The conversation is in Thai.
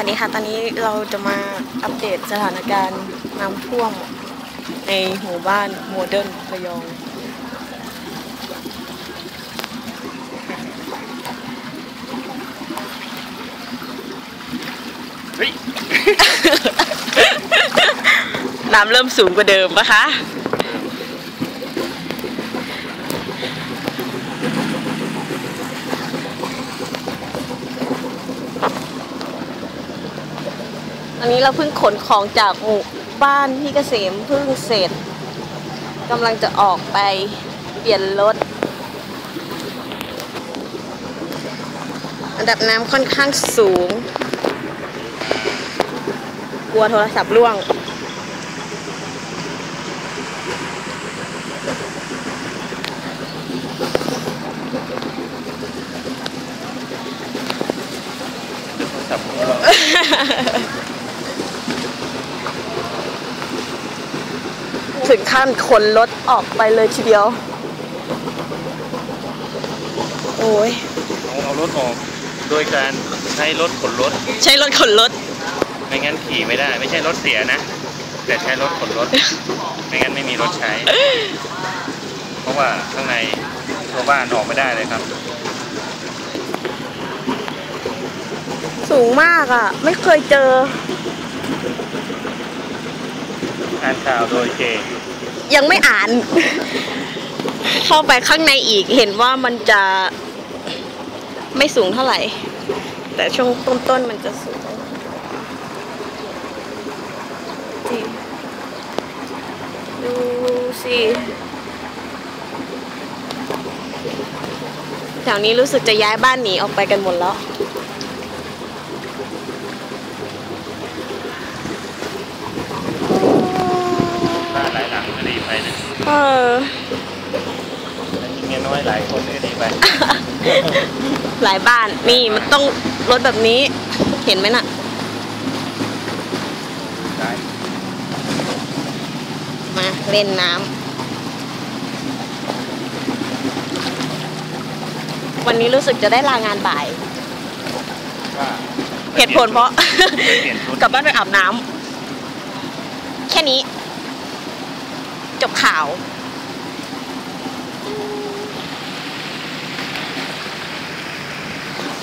วัสดีค่ะ ตอนนี้เราจะมาอัปเดตสถานการณ์น้ำท่วมในหมู่บ้านโมเดิร์นระยอง น้ำเริ่มสูงกว่าเดิมปะคะ อันนี้เราเพิ่งขนของจากหมู่บ้านพี่เกษมเพิ่งเสร็จกำลังจะออกไปเปลี่ยนรถอันดับน้ำค่อนข้างสูง กลัวโทรศัพท์ร่วงสับหัว ถึงขั้นขนรถออกไปเลยทีเดียว โอ้ยเอาเอารถออก โดยการใช้รถขนรถ ใช้รถขนรถ ไม่งั้นขี่ไม่ได้ ไม่ใช่รถเสียนะ แต่ใช้รถขนรถ ไม่งั้นไม่มีรถใช้ เพราะว่าข้างในตัวบ้านออกไม่ได้เลยครับ สูงมากอะ ไม่เคยเจอ อ่านข่าวโดยเจยังไม่อ่าน เข้าไปข้างในอีกเห็นว่ามันจะไม่สูงเท่าไหร่ แต่ช่วงต้นๆมันจะสูงดูสิแถวนี้รู้สึกจะย้ายบ้านหนีออกไปกันหมดแล้ว บ้านหลายหลังก็ดี ไปนะเออแล้วมีเมียน้อยหลายคนก็ดีไป หลายบ้านนี่มันต้องรถแบบนี้เห็นไหมน่ะ ได้มาเล่นน้ำวันนี้รู้สึกจะได้ลางานบ่าย ว่าเหตุผลเพราะไปเปลี่ยนชุด กลับบ้านไปอาบน้ำแค่นี้ จบข่าว